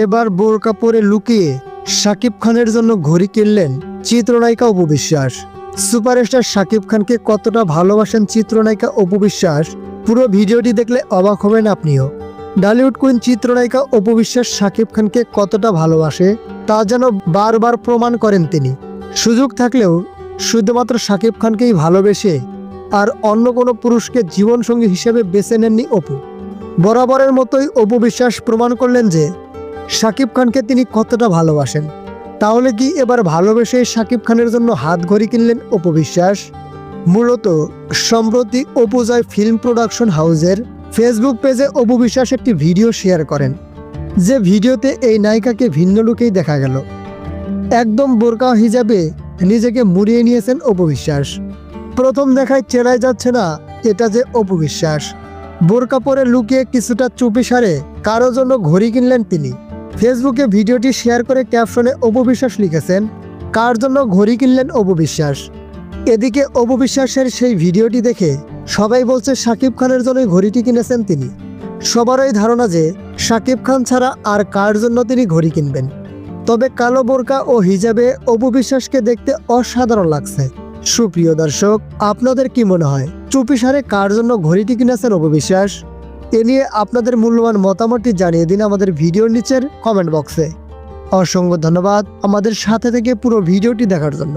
এবার বোরকা পরে লুকিয়ে শাকিব খানের জন্য ঘড়ি কিনলেন চিত্রনায়িকা অপু বিশ্বাস। সুপারস্টার শাকিব খানকে কতটা ভালোবাসেন চিত্রনায়িকা অপু বিশ্বাস, পুরো ভিডিওটি দেখলে অবাক হবেন আপনিও। ডালিউড কুইন চিত্রনায়িকা অপু বিশ্বাস শাকিব খানকে কতটা ভালোবাসে, তা যেন বারবার প্রমাণ করেন তিনি। সুযোগ থাকলেও শুধুমাত্র শাকিব খানকেই ভালোবেসে আর অন্য কোনো পুরুষকে জীবনসঙ্গী হিসেবে বেছে নেননি অপু। বরাবরের মতোই অপু বিশ্বাস প্রমাণ করলেন যে শাকিব খানকে তিনি কতটা ভালোবাসেন? তাহলে কি এবার ভালোবেসে শাকিব খানের জন্য হাত ঘড়ি কিনলেন অপু বিশ্বাস? মূলত সম্প্রতি অপু ফিল্ম প্রোডাকশন হাউজের ফেসবুক পেজে অপু বিশ্বাস একটি ভিডিও শেয়ার করেন। যে ভিডিওতে এই নায়িকাকে ভিন্ন লুকেই দেখা গেল। একদম বোরকা হিসাবে নিজেকে মুড়িয়ে নিয়েছেন অপু বিশ্বাস। প্রথম দেখায় চেনাই যাচ্ছে না, এটা যে অপু বিশ্বাস। বোরকা পরে লুকিয়ে কিছুটা চুপি সারে কারও জন্য ঘড়ি কিনলেন তিনি। ফেসবুকে ভিডিওটি শেয়ার করে ক্যাপশনে অপু বিশ্বাস লিখেছেন, কার জন্য ঘড়ি কিনলেন অপু বিশ্বাস? এদিকে অপু বিশ্বাসের সেই ভিডিওটি দেখে সবাই বলছে শাকিব খানের জন্য ঘড়িটি কিনেছেন তিনি। সবারই ধারণা যে শাকিব খান ছাড়া আর কার জন্য তিনি ঘড়ি কিনবেন। তবে কালো বোরকা ও হিজাবে অপু বিশ্বাসকে দেখতে অসাধারণ লাগছে। সুপ্রিয় দর্শক, আপনাদের কি মনে হয় চুপিসারে কার জন্য ঘড়িটি কিনেছেন অপু বিশ্বাস? এ নিয়ে আপনাদের মূল্যবান মতামতটি জানিয়ে দিন আমাদের ভিডিওর নিচের কমেন্ট বক্সে অসংখ্য ধন্যবাদ আমাদের সাথে থেকে পুরো ভিডিওটি দেখার জন্য।